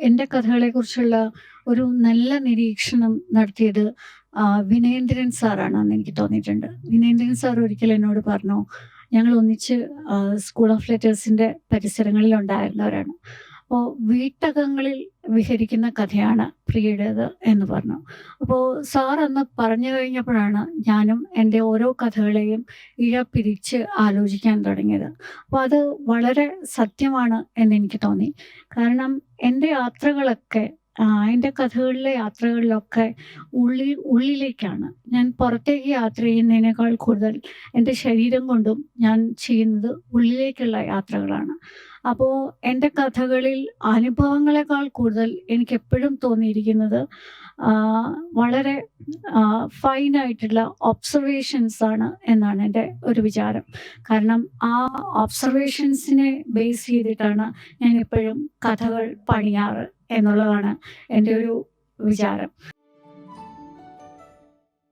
എന്റെ കഥകളെക്കുറിച്ചുള്ള ഒരു നല്ല നിരീക്ഷണം നടത്തിയത് ആ, വിനയേന്ദ്രൻ സാറാണെന്ന് എനിക്ക് തോന്നിയിട്ടുണ്ട്. വിനേന്ദ്രൻ സാർ ഒരിക്കൽ എന്നോട് പറഞ്ഞു ഞങ്ങൾ ഒന്നിച്ച് സ്കൂൾ ഓഫ് ലെറ്റേഴ്സിന്റെ പരിസരങ്ങളിൽ ഉണ്ടായിരുന്നവരാണ് അപ്പോൾ വീട്ടകങ്ങളിൽ വിഹരിക്കുന്ന കഥയാണ് പ്രിയയുടേത് എന്ന് പറഞ്ഞു. അപ്പോൾ സാർ അന്ന് പറഞ്ഞു കഴിഞ്ഞപ്പോഴാണ് ഞാനും എന്റെ ഓരോ കഥകളെയും ഇഴ പിരിച്ച് ആലോചിക്കാൻ തുടങ്ങിയത്. അപ്പോൾ അത് വളരെ സത്യമാണ് എന്ന് എനിക്ക് തോന്നി. കാരണം എന്റെ യാത്രകളൊക്കെ എന്റെ കഥകളിലെ യാത്രകളിലൊക്കെ ഉള്ളിൽ ഉള്ളിലേക്കാണ്. ഞാൻ പുറത്തേക്ക് യാത്ര ചെയ്യുന്നതിനേക്കാൾ കൂടുതൽ എന്റെ ശരീരം കൊണ്ടും ഞാൻ ചെയ്യുന്നത് ഉള്ളിലേക്കുള്ള യാത്രകളാണ്. അപ്പോൾ എന്റെ കഥകളിൽ അനുഭവങ്ങളെക്കാൾ കൂടുതൽ എനിക്ക് എപ്പോഴും തോന്നിയിരിക്കുന്നത് ആ, വളരെ ഫൈനായിട്ടുള്ള ഒബ്സർവേഷൻസ് ആണ് എന്നാണ് എന്റെ ഒരു വിചാരം. കാരണം ആ ഒബ്സർവേഷൻസിനെ ബേസ് ചെയ്തിട്ടാണ് ഞാൻ എപ്പോഴും കഥകൾ പണിയാറ് എന്നുള്ളതാണ് എന്റെ ഒരു വിചാരം.